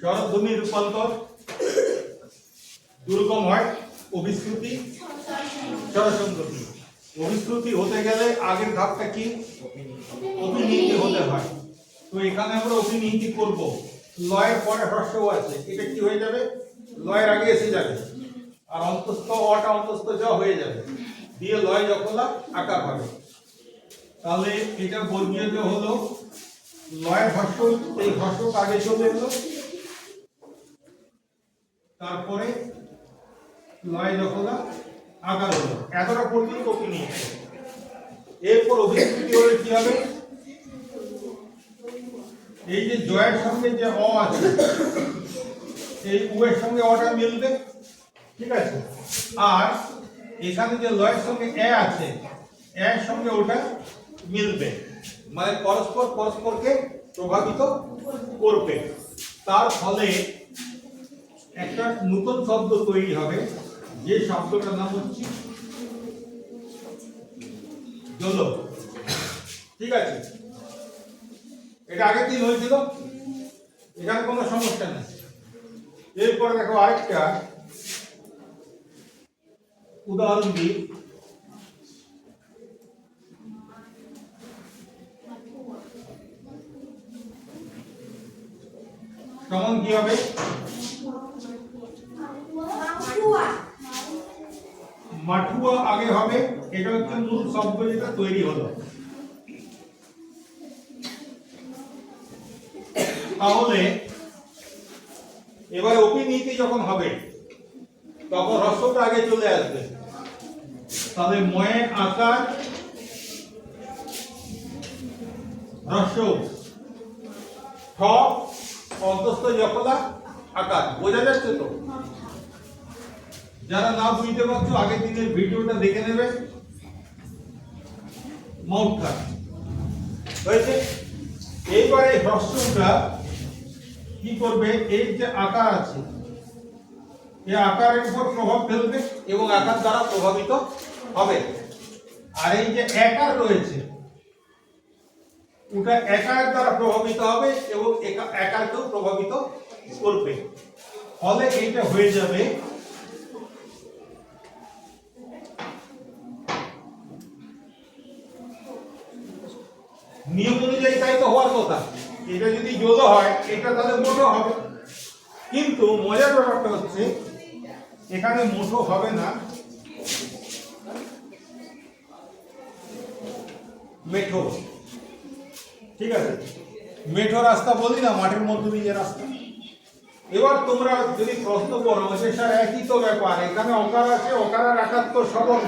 স্বরধ্বনি রূপান্তর দুরকম হয়, অভিশ্রুতি, স্বরসংগতি। অভিশ্রুতি হতে গেলে আগের ধাপটা কি? অভিনীতি হতে হয়। তো এখানে আমরা অভিনীতি করব। লয়ের পরে হ্রস্বও আছে, এটা কি হয়ে যাবে? লয়ের আগে এসে যাবে। আর অন্তস্থ অটা অন্তস্থ জ হয়ে যাবে। দিয়ে লয় যখলা আকার হবে। তাহলে এটা বর্গীয় যে হলো, লয়ের হর্ষ এই হর্ষ আগে চলে এলো তারপরে যখলা আকার হলো এতটা পর্যন্ত কপি নিয়ে এরপর অভিজ্ঞতি হলে কি হবে? এই যে জয়ের সঙ্গে যে অ আছে, এই উয়ের সঙ্গে অটা মিলবে? ঠিক আছে? আর এখানে যে লয়ের সঙ্গে এ আছে, এর সঙ্গে ওটা মিলবে। মানে পরস্পর পরস্পরকে প্রভাবিত করবে। তার ফলে একটা নতুন শব্দ তৈরি হবে, যে শব্দটার নাম হচ্ছে জল। ঠিক আছে? এটা আগের দিন হয়েছিল, এখানে কোনো সমস্যা নেই। এরপরে দেখো আরেকটা উদাহরণ দিই। সমান কি হবে? মাঠুয়া আগে হবে এটা হচ্ছে মূল শব্দ যেটা তৈরি হলো। তাহলে, এবার অপিনীতি যখন হবে, তখন হ্রস্বটা আগে চলে আসবে। তাহলে ময়ের আকার হ্রস্ব ঠ, অন্তস্থ যখলা, আকার। বোঝা যাচ্ছে তো? যারা না বুঝতে পারছ আগের দিনের ভিডিওটা দেখে নেবে। মাউথটা হয়েছে? এইবার এই হ্রস্বটা কি করবে? এই যে আকার আছে, এই আকারের উপর প্রভাব ফেলবে এবং আকার দ্বারা প্রভাবিত হবে। আর এই যে একার রয়েছে, ওটা একার দ্বারা প্রভাবিত হবে এবং একা- একারকেও প্রভাবিত করবে। ফলে এইটা হয়ে যাবে নিয়ম অনুযায়ী তাই তো হওয়ার কথা এটা যদি যোগ হয়, এটা তাহলে মোটো হবে। কিন্তু মজার ব্যাপারটা হচ্ছে, এখানে মোটো হবে না। মেঠো। ঠিক আছে? মেঠো রাস্তা বলি না, মাঠের মধ্যে দিয়ে রাস্তা। এবার তোমরা যদি প্রশ্ন করো, যে স্যার, একই তো ব্যাপার, এখানে অকার আছে অকার আর সবর্ণ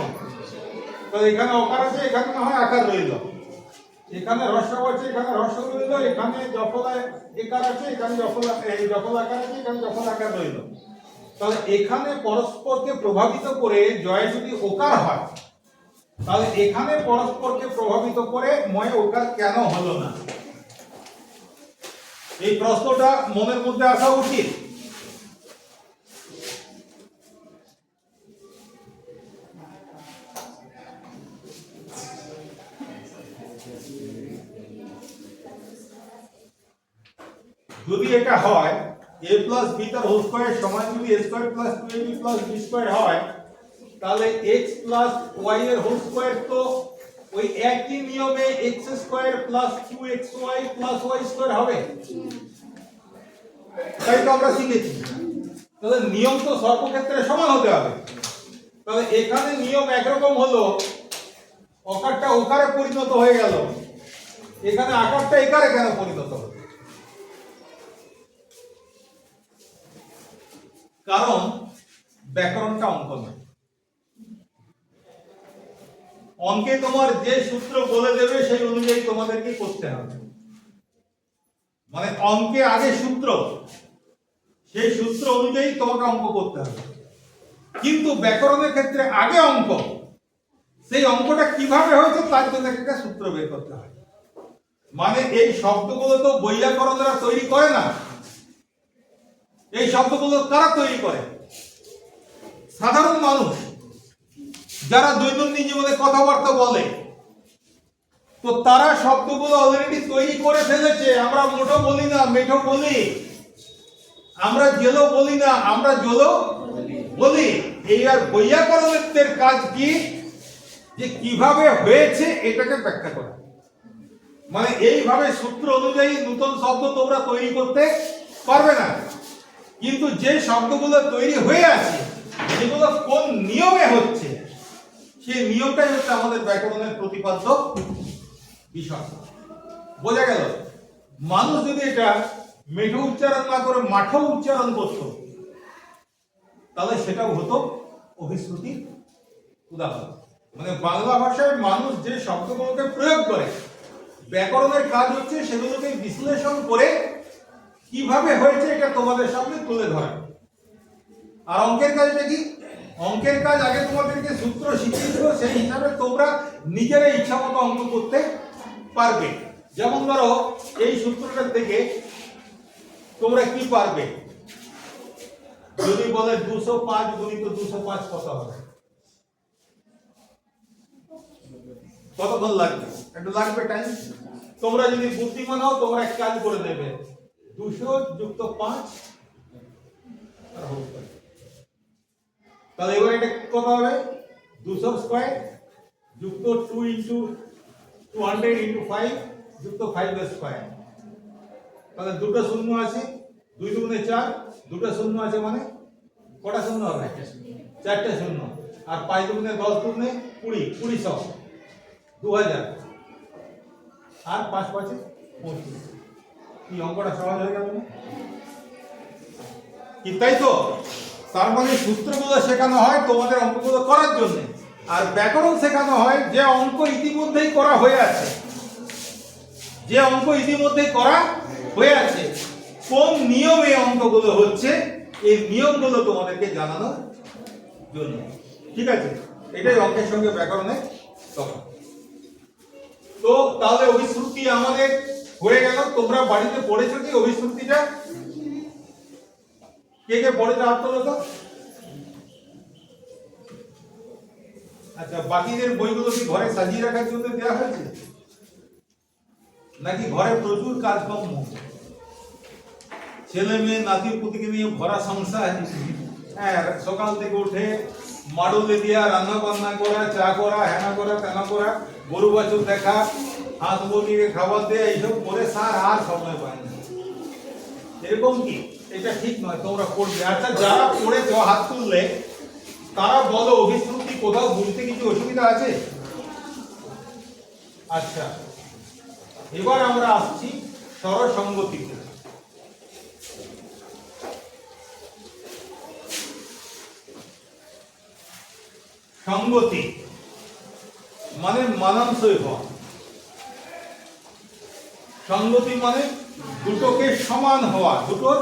তো এখানে অকার আছে, এখানে না হয় আকার রইল। এখানে রসব আছে এখানে রসব রইল এখানে জফলা একার আছে, এখানে জফলা, এই জফল আকার আছে, এখানে জফল আকার রইল। তাহলে এখানে পরস্পরকে প্রভাবিত করে জয় যদি ওকার হয়, তাহলে এখানে পরস্পরকে প্রভাবিত করে ময় ওকার কেন হলো না? এই প্রশ্নটা মনের মধ্যে আসা উচিত। যদি এটা হয়, a প্লাস বি তার হোল স্কয়ার সমান যদি a square plus two AB plus B square হয়, তাহলে x প্লাস y এর হোল স্কয়ার তো ওই একই নিয়মে x square plus two X Y plus Y square হবে। তাই তো আমরা শিখেছি। তাহলে নিয়ম তো সর্বক্ষেত্রে সমান হতে হবে। তাহলে এখানে নিয়ম একরকম হলো, অকারটা ওকারে পরিণত হয়ে গেল। এখানে আকারটা একারে কেন পরিণত হলো? কারণ ব্যাকরণটা অঙ্ক নয়। অঙ্কে তোমার যে সূত্র বলে দেবে, সেই অনুযায়ী তোমাদেরকে করতে হবে। মানে অঙ্কে আগে সূত্র, সেই সূত্র অনুযায়ী তোমাকে অঙ্ক করতে হবে। কিন্তু ব্যাকরণের ক্ষেত্রে আগে অঙ্ক, সেই অঙ্কটা কীভাবে হয়েছে তার জন্য একটা সূত্র বের করতে হয়। মানে এই শব্দগুলো তো বৈয়াকরণরা তৈরি করে না। এই শব্দগুলো কারা তৈরি করে? সাধারণ মানুষ যারা দৈনন্দিন জীবনে কথাবার্তা বলে, তো তারা শব্দগুলো অলরেডি তৈরি করে ফেলেছে। আমরা মোটো বলি না, মেঠো বলি। আমরা জেলো বলি না, আমরা জলো বলি। এইবার বৈয়াকরণের কাজ কি? যে কীভাবে হয়েছে এটাকে ব্যাখ্যা করা। মানে এইভাবে সূত্র অনুযায়ী নতুন শব্দ তোমরা তৈরি করতে পারবে না। কিন্তু যে শব্দগুলো তৈরি হয়ে আছে সেগুলো কোন নিয়মে হচ্ছে, সেই নিয়মটাই হচ্ছে আমাদের ব্যাকরণের প্রতিপাদ্য বিষয়। বোঝা গেল? মানুষ যদি এটা মেঠো উচ্চারণ না করে মাঠো উচ্চারণ করত, তাহলে সেটাও হতো অভিশ্রুতি উদাহরণ। মানে বাংলা ভাষায় মানুষ যে শব্দগুলোকে প্রয়োগ করে, ব্যাকরণের কাজ হচ্ছে সেগুলোকে বিশ্লেষণ করে কীভাবে হয়েছে এটা তোমাদের সামনে তুলে ধরা। আর অঙ্কের কাজটা কি? অঙ্কের কাজ আগে তোমাদেরকে সূত্র শিখিয়েছিল, সেই হিসাবে তোমরা নিজেরা ইচ্ছা মতো অঙ্ক করতে পারবে। যেমন ধরো, এই সূত্রটা থেকে তোমরা কি পারবে? যদি বলে দুশো পাঁচ গুণিত দুশো পাঁচ কত হবে? কতক্ষণ লাগবে? একটু লাগবে টাইম তোমরা যদি বুদ্ধিমান হও, তোমরা এক কাজ করে দেবে। দুশো যুক্ত পাঁচ। তাহলে এবার এটা কত হবে? দুশো স্কোয়ার যুক্ত two into, two hundred into five যুক্ত ফাইভ স্কোয়ার। তাহলে দুটো শূন্য আছে, দুই দুগুণে চার, দুটো শূন্য আছে মানে কটা শূন্য হবে? চারটে শূন্য। আর পাঁচ দুগুণে দশ দুগুণে কুড়ি কুড়ি সব। দু হাজার আর পাঁচ পাঁচে পঁচিশ। কি অঙ্কটা সহজ হয়ে গেল? কি তাই তো? তার মানে সূত্রগুলো শেখানো হয় তোমাদের অঙ্কগুলো করার জন্য, আর ব্যাকরণ শেখানো হয় যে অঙ্ক ইতিমধ্যেই করা হয়ে আছে। যে অঙ্ক ইতিমধ্যেই করা হয়ে আছে, কোন নিয়মে অঙ্কগুলো হচ্ছে, এই নিয়মগুলো তোমাদেরকে জানানোর জন্য। ঠিক আছে? এটাই অঙ্কের সঙ্গে ব্যাকরণে তফাৎ। তো তাহলে অভিশ্রুতি আমাদের হয়ে গেল, তোমরা বাড়িতে পড়েছো কি অভিশ্রুতিটা কে কে পড়েছো হাত আচ্ছা বাকিদের বইগুলো কি ঘরে সাজিয়ে রাখার জন্য দেওয়া হয়েছে? নাকি ঘরে প্রচুর কাজকর্ম? ছেলে মেয়ে নাতি পুতিকে নিয়ে ভরা সংসার? হ্যাঁ সকাল থেকে উঠে মাডুলে দিয়া রান্না বান্না করা, চা করা হ্যানা করা, তেনা করা, গরু বাছুর দেখা, হাঁস মুরগিকে খাবার দেয়া, এইসব করে সার আর সময় পায় না। এরকম কি? এটা ঠিক নয়, তোমরা করবে। আচ্ছা যারা পড়ে পড়েছো, হাত তুললে, তারা বলো, অভিশ্রুতি কোথাও বুঝতে কিছু অসুবিধা আছে? আচ্ছা এবার আমরা আসছি সরসঙ্গতিতে সঙ্গতি মানে মানানসই হওয়া সঙ্গতি মানে দুটোকে সমান হওয়া দুটোর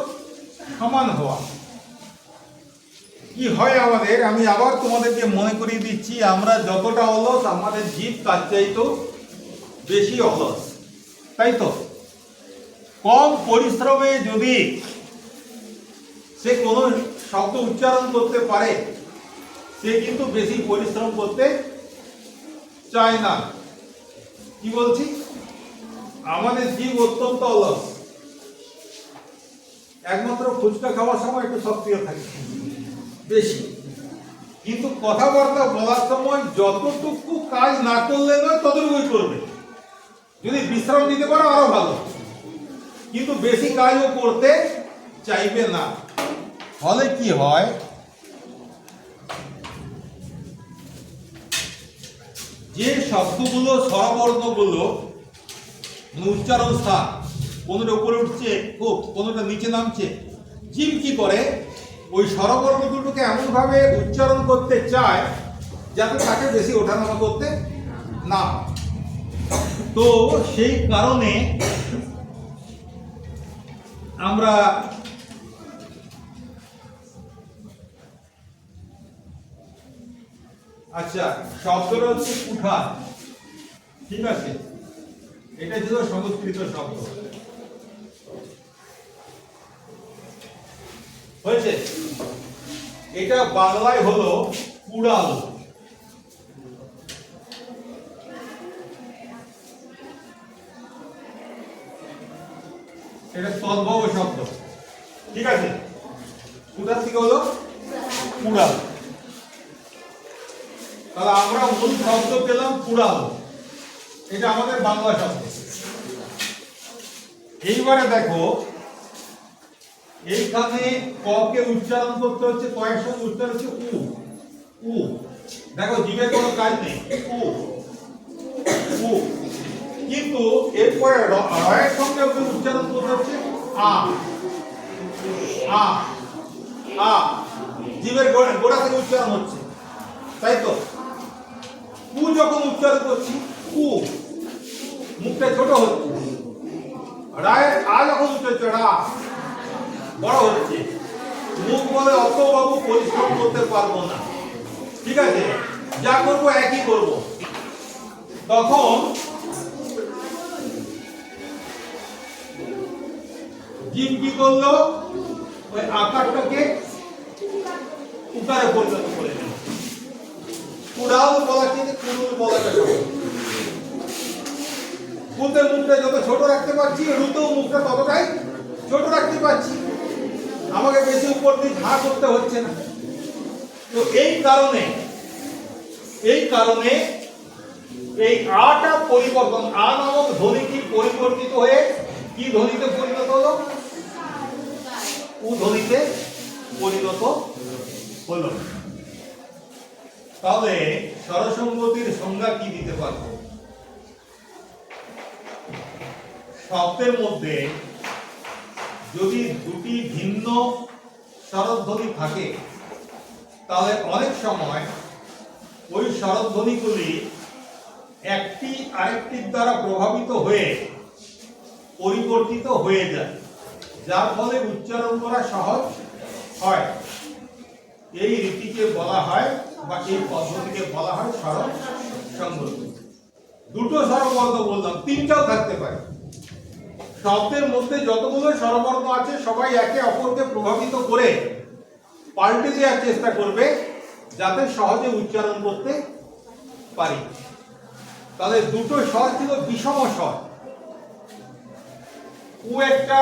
সমান হওয়া। কি হয় আমাদের? আমি আবার তোমাদেরকে মনে করিয়ে দিচ্ছি, আমরা যতটা অলস, আমাদের জীব তার চাইতো বেশি অলস। তাই তো? কম পরিশ্রমে যদি সে কোনো শব্দ উচ্চারণ করতে পারে সে কিন্তু বেশি পরিশ্রম করতে চায় না। কি বলছি? আমাদের জীব অত্যন্ত অলস। একমাত্র ফুচকা খাওয়ার সময় একটু সক্রিয় থাকে। বেশি। কিন্তু কথাবার্তা বলার সময় যতটুকু কাজ না করলে নয়, ততটুকুই করবে। যদি বিশ্রাম নিতে পারো, আরও ভালো। কিন্তু বেশি কাজও করতে চাইবে না। ফলে কি হয়? যে শব্দগুলো স্বরবর্ণগুলো উচ্চারণ স্থান কোনোটা উপরে উঠছে, খুব, কোনোটা নিচে নামছে, জিম কি করে? ওই স্বরবর্ণ দুটোকে এমনভাবে উচ্চারণ করতে চায় যাতে তাকে বেশি ওঠানামা করতে না তো সেই কারণে আমরা আচ্ছা শব্দটা হচ্ছে কুঠার ঠিক আছে? এটা ছিল সংস্কৃত শব্দ। হয়েছে? এটা বাংলায় হলো কুড়াল এটা তদ্ভব শব্দ। ঠিক আছে? কোথা থেকে হলো? পুরাল তাহলে আমরা মূল শব্দ পেলাম পুরাল এটা আমাদের বাংলা শব্দ। এইবারে দেখো, এইখানে ককে উচ্চারণ করতে হচ্ছে কয়ের সঙ্গে উচ্চারণ হচ্ছে উ। উ। দেখো জিভের কোনো কাজ নেই। উ। উ। কিন্তু এরপরে রয়ের সঙ্গে ওকে উচ্চারণ করতে হচ্ছে আ। আ। আ। গোড়া গোড়া থেকে উচ্চারণ হচ্ছে। তাই তো? কু যখন উচ্চারণ করছি কু মুখটা ছোট হচ্ছে। রায়ের আ যখন উচ্চারণ রা, বড় হচ্ছে। মুখ বলে অত বাবু পরিশ্রম করতে পারব না। ঠিক আছে? যা করব একই করব। তখন জিম কি করল? ওই আকারটাকে উকারে পরিণত করে দিল। কুড়াল বলা কিন্তু কুড়ুল বলাটা কুলতে মুখটা যত ছোট রাখতে পারছি রুতেও মুখটা ততটাই ছোট রাখতে পারছি। আমাকে বেশি উপর দিয়ে ঝাঁ করতে হচ্ছে না। তো এই কারণে এই কারণে এই আটা পরিবর্তন, আ নামক ধ্বনিটি পরিবর্তিত হয়ে, কি ধ্বনিতে পরিণত হলো? উ ধ্বনিতে পরিণত হলো। তাহলে স্বরসঙ্গতির সংজ্ঞা কি দিতে পারব? শব্দের মধ্যে যদি দুটি ভিন্ন স্বরধ্বনি থাকে, তাহলে অনেক সময় ওই স্বরধ্বনিগুলি একটি আরেকটির দ্বারা প্রভাবিত হয়ে পরিবর্তিত হয়ে যায়, যার ফলে উচ্চারণ করা সহজ হয়। এই রীতিকে বলা হয় এই পদ্ধতিকে বলা হয় স্বর সংগতি দুটো স্বরবর্ণ বললাম, তিনটাও থাকতে পারে। শব্দের মধ্যে যতগুলো স্বরবর্ণ আছে, সবাই একে অপরকে প্রভাবিত করে পাল্টে দেওয়ার চেষ্টা করবে, যাতে সহজে উচ্চারণ করতে পারি। তাহলে দুটো স্বর ছিল বিষম স্বর। উ একটা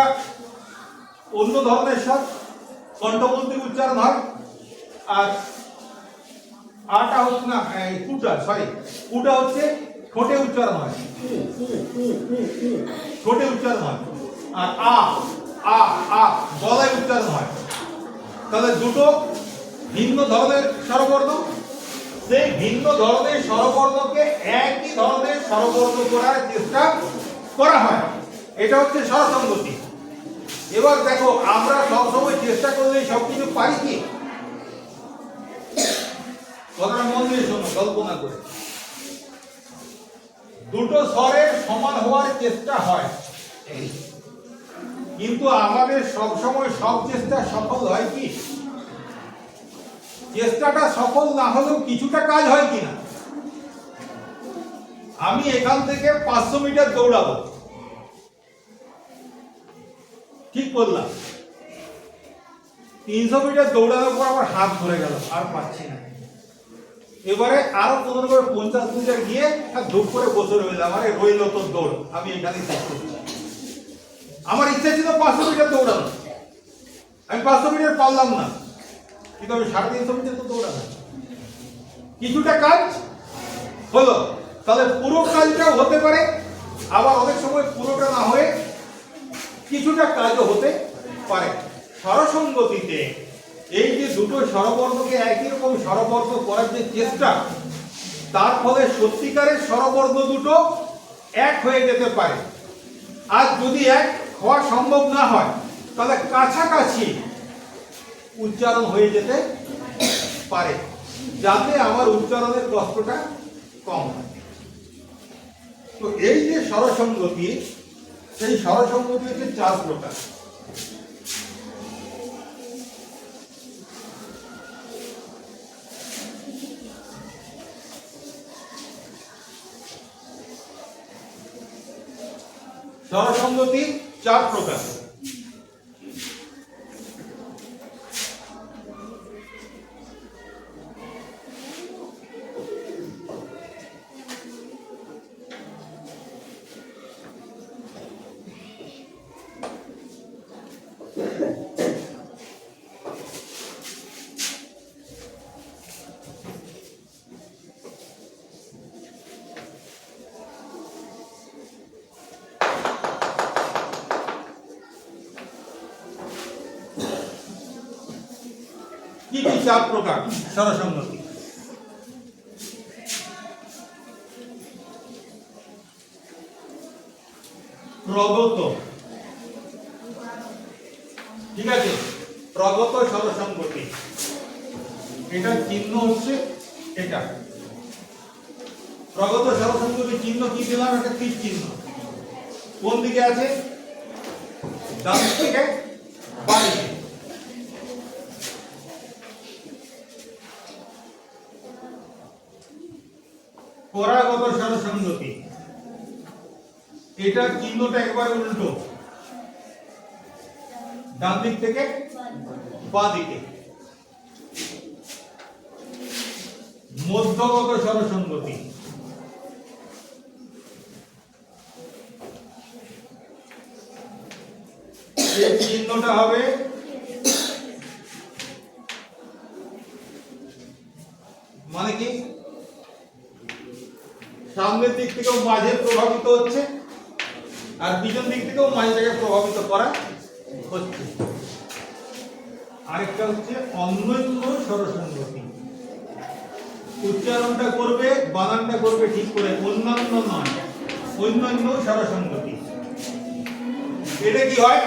অন্য ধরনের স্বর কণ্ঠবন্দি উচ্চারণ হয়, আর আটা হচ্ছে না কুটা সরি কুটা হচ্ছে ঠোঁটে উচ্চারণ হয়। ঠোঁটে উচ্চারণ হয়। আর আ আ আ, গলায় উচ্চারণ হয়। তাহলে দুটো ভিন্ন ধরনের স্বরবর্ণ, সেই ভিন্ন ধরনের স্বরবর্ণকে একই ধরনের স্বরবর্ণ করার চেষ্টা করা হয়। এটা হচ্ছে স্বরসঙ্গতি। এবার দেখো, আমরা সবসময় চেষ্টা করলে সবকিছু পারি কি? কথাটা মন দিয়ে শোনো, কল্পনা করে। দুটো স্বরের সমান হওয়ার চেষ্টা হয়। কিন্তু আমাদের সব সময় সব চেষ্টা সফল হয় কি? চেষ্টাটা সফল না হলেও কিছুটা কাজ হয় কিনা আমি এখান থেকে পাঁচশো মিটার দৌড়াবো। ঠিক বললাম। তিনশো মিটার দৌড়ানোর পর আমার হাত ধরে গেল, আর পাচ্ছি না। এবারে আরও পনেরো করে পঞ্চাশ মিটার গিয়ে ধূপ করে বসে রইলাম। আরে রইল তোর দৌড়, আমি এখানেই শেষ করছি। আমার ইচ্ছা ছিল পাঁচশো মিটার দৌড়ানো। আমি পাঁচশো মিটার পারলাম না। কিন্তু আমি সাড়ে তিনশো মিটার তো দৌড়ালাম। কিছুটা কাজ হলো। তাহলে পুরো কাজটাও হতে পারে। আবার অনেক সময় পুরোটা না হয়ে কিছুটা কাজও হতে পারে। স্বরসঙ্গতিতে এই যে দুটো স্বরবর্ণকে একই রকম স্বরবর্ণ করার যে চেষ্টা, তার ফলে সত্যিকারের স্বরবর্ণ দুটো এক হয়ে যেতে পারে। আর যদি এক হওয়া সম্ভব না হয়, তাহলে কাছাকাছি উচ্চারণ হয়ে যেতে পারে, যাতে আমার উচ্চারণের কষ্টটা কম হয়। তো এই যে স্বরসঙ্গতি সেই স্বরসঙ্গতি হচ্ছে চার প্রকার স্বরসঙ্গতি চার প্রকার। চার প্রকার? স্বরসঙ্গতি প্রগত। ঠিক আছে? প্রগত স্বরসঙ্গতি এটা চিহ্ন হচ্ছে এটা। প্রগত স্বরসঙ্গতি চিহ্ন কি দিলাম একটা তীর চিহ্ন। কোন দিকে আছে? ডান থেকে বাঁ দিকে পরাগত স্বরসঙ্গতি এটা চিহ্নটা একবার উল্টো। ডান দিক থেকে বাঁ দিকে। মধ্যগত স্বরসঙ্গতি এই চিহ্নটা হবে মানে কি? সামনের দিক থেকেও মাঝে প্রভাবিত হচ্ছে। আর পিছন দিক থেকেও মাঝটাকে প্রভাবিত করা হচ্ছে। আরেকটা হচ্ছে অন্যান্য স্বরসঙ্গতি। উচ্চারণটা করবে, বানানটা করবে ঠিক করে, অন্যান্য নয়, অন্যান্য স্বরসঙ্গতি। এটা কি হয়?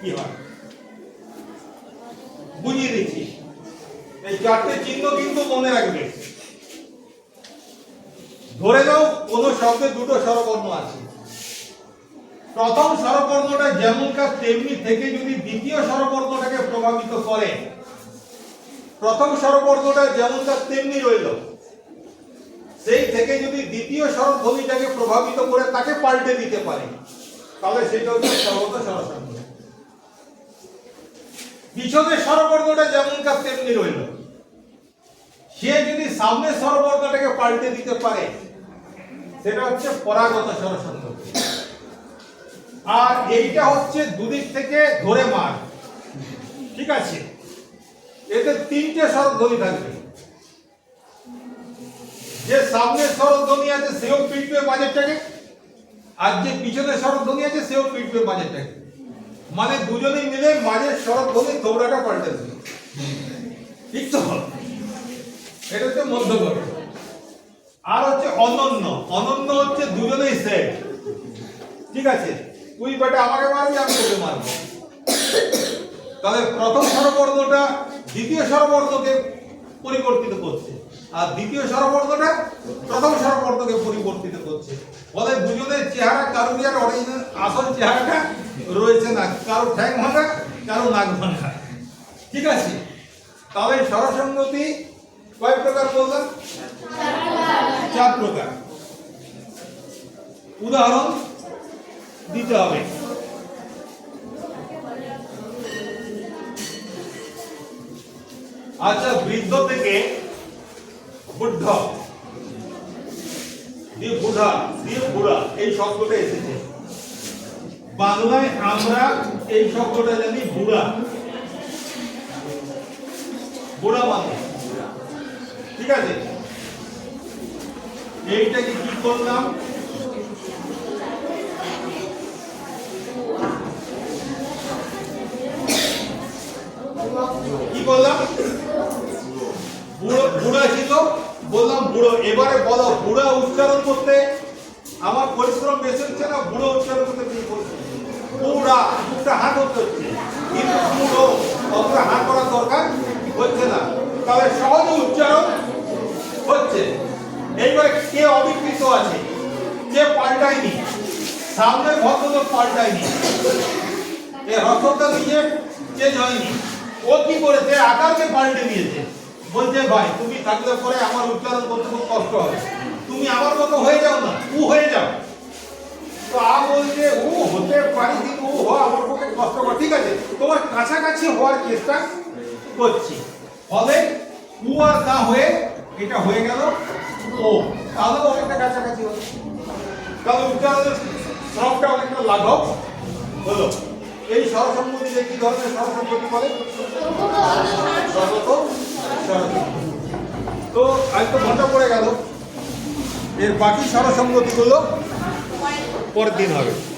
কি হয় বুঝিয়ে দিচ্ছি এই চারটে চিহ্ন কিন্তু মনে রাখবে। ধরে নাও, কোনো শব্দে দুটো স্বরবর্ণ আছে। প্রথম স্বরবর্ণটা যেমনকার তেমনি থেকে যদি দ্বিতীয় স্বরবর্ণটাকে প্রভাবিত করে। প্রথম স্বরবর্ণটা যেমনকার তেমনি রইল। সেই থেকে যদি দ্বিতীয় স্বরধ্বনিটাকে প্রভাবিত করে তাকে পাল্টে দিতে পারে। তাহলে সেটা হচ্ছে সর্বত স্বরসঙ্গ পিছনের স্বরবর্ণটা যেমনকার তেমনি রইল। সে যদি সামনের স্বরবর্ণটাকে পাল্টে দিতে পারে, সেটা হচ্ছে পরাগত স্বরসঙ্গ আর এইটা হচ্ছে দুদিক থেকে ধরে মার। ঠিক আছে? এতে তিনটে স্বরধ্বনি থাকবে। যে সামনে স্বরধ্বনি আছে, সেও পিটবে বাজেটটাকে আর যে পিছনে স্বরধ্বনি আছে, সেও পিটবে বাজেটটাকে মানে দুজনেই মিলে মাঝের স্বরধ্বনি দৌড়াটা পাল্টে দেবে। ঠিক তো? এটা হচ্ছে মধ্যগত আর হচ্ছে অনন্য। অনন্য হচ্ছে দুজনেই সেট ঠিক আছে? তুই বেটা আমাকে মারবি, আমি তোকে মারবো। তাহলে প্রথম স্বরবর্ণটা দ্বিতীয় স্বরবর্ণকে পরিবর্তিত করছে। আর দ্বিতীয় স্বরবর্ণটা প্রথম স্বরবর্ণকে পরিবর্তিত করছে। ফলে দুজনের চেহারা, কারোর আর অরিজিনাল আসল চেহারাটা রয়েছে না? কারও ঠ্যাং ভাঙা কারও নাক ভাঙা। ঠিক আছে? তাহলে স্বরসঙ্গতি কয় প্রকার বললাম চার প্রকার। উদাহরণ দিতে হবে। আচ্ছা বৃদ্ধ থেকে বুদ্ধ। দিয়ে বুড়া দিয়ে বুড়া, এই শব্দটা এসেছে। বাংলায় আমরা এই শব্দটা জানি বুড়া। বুড়া মানে ঠিক আছে। এইটাকে কি করলাম? কি করলাম বুড়ো বুড়া ছিল। বললাম, বুড়ো, এবারে বলো, বুড়া উচ্চারণ করতে আমার পরিশ্রম বেশি হচ্ছে না? বুড়ো উচ্চারণ করতে বেশি পরিশ্রম বুড়া দুটা হাত করতে হচ্ছে। কিন্তু বুড়ো অতটা হাত করার দরকার হচ্ছে না। তবে সহজে উচ্চারণ হচ্ছে। এইবারে কে অবিকৃত আছে? কে পাল্টায়নি? সামনের ভদ্রলোক পাল্টায়নি। এ রসদটা নিজে চেঞ্জ হয়নি। ও কি করেছে? আকারকে পাল্টে দিয়েছে। বলছে, ভাই, তুমি থাকলে পরে আমার উচ্চারণ করতে খুব কষ্ট হবে। তুমি আমার মতো হয়ে যাও না, উ হয়ে যাও। তো আ বলছে, উ হতে পারি, কিন্তু উ হওয়া আমার পক্ষে কষ্টকর ঠিক আছে, তোমার কাছাকাছি হওয়ার চেষ্টা করছি। ফলে উ আর না হয়ে এটা হয়ে গেল। ও, তাহলে অনেকটা কাছাকাছি হলো। তাহলে উচ্চারণের শ্রমটা অনেকটা লাঘব। হলো। এই স্বরসম্মতিতে কি ধরনের স্বরসম্মতি বলে? তো আজ তো ঘণ্টা পড়ে গেল। এর বাকি সরসঙ্গতিগুলো পরের দিন হবে।